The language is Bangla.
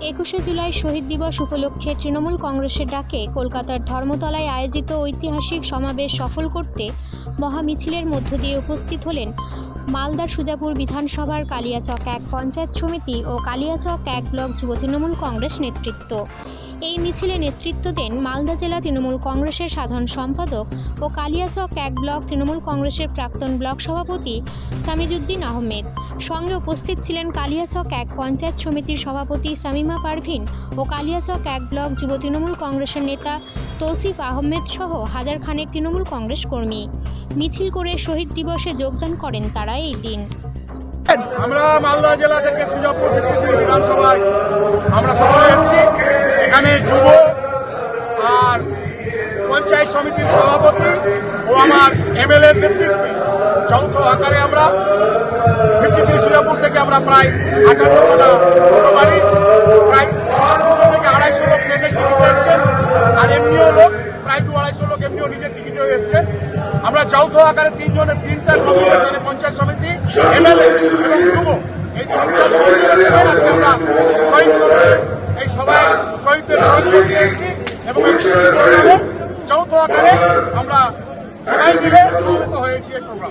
একুশে জুলাই শহীদ দিবস উপলক্ষে তৃণমূল কংগ্রেসের ডাকে কলকাতার ধর্মতলায় আয়োজিত ঐতিহাসিক সমাবেশ সফল করতে মহামিছিলের মধ্য দিয়ে উপস্থিত হলেন মালদার সুজাপুর বিধানসভার কালিয়াচক এক পঞ্চায়েত সমিতি ও কালিয়াচক এক ব্লক যুব তৃণমূল কংগ্রেস নেতৃত্ব। এই মিছিলে নেতৃত্ব দেন মালদা জেলা তৃণমূল কংগ্রেসের সাধারণ সম্পাদক ও কালিয়াচক এক ব্লক তৃণমূল কংগ্রেসের প্রাক্তন ব্লক সভাপতি সামিজুদ্দিন আহমেদ। সঙ্গে উপস্থিত ছিলেন কালিয়াচক এক পঞ্চায়েত সমিতির সভাপতি সামিমা পারভিন ও কালিয়াচক এক ব্লক যুব তৃণমূল কংগ্রেসের নেতা তৌসিফ আহমেদ সহ হাজার খানেক তৃণমূল কংগ্রেস কর্মী। মিছিল করে শহীদ দিবসে যোগদান করেন তারা এই দিন। আমরা মালদা জেলা থেকে সুজাপুর বিকৃতি বিধানসভায় আমরা সকলে এসেছি এখানে যুব আর পঞ্চায়েত সমিতির সভাপতি ও আমার এমএলএ নেতৃত্বে যৌথ আকারে আমরা বিকৃতি সুজাপুর থেকে আমরা প্রায় আটান্নটা ছোট বাড়ি প্রায় দুশো থেকে আড়াইশো লোক ট্রেনের টিকিট এসছেন আর এমনিও লোক, প্রায় দু আড়াইশো লোক এমনিও নিজের টিকিটেও এসছেন আমরা যৌথ আকারে তিনজনের তিনটা কমিউনিকেশনে পঞ্চায়েত সমিতি, এমএলএ এবং যুব এই তিনটা আজকে আমরা শহীদ এই সবাই শহীদদের এসেছি এবং যৌথ আকারে আমরা সবাই মিলে হয়েছি এই প্রোগ্রাম।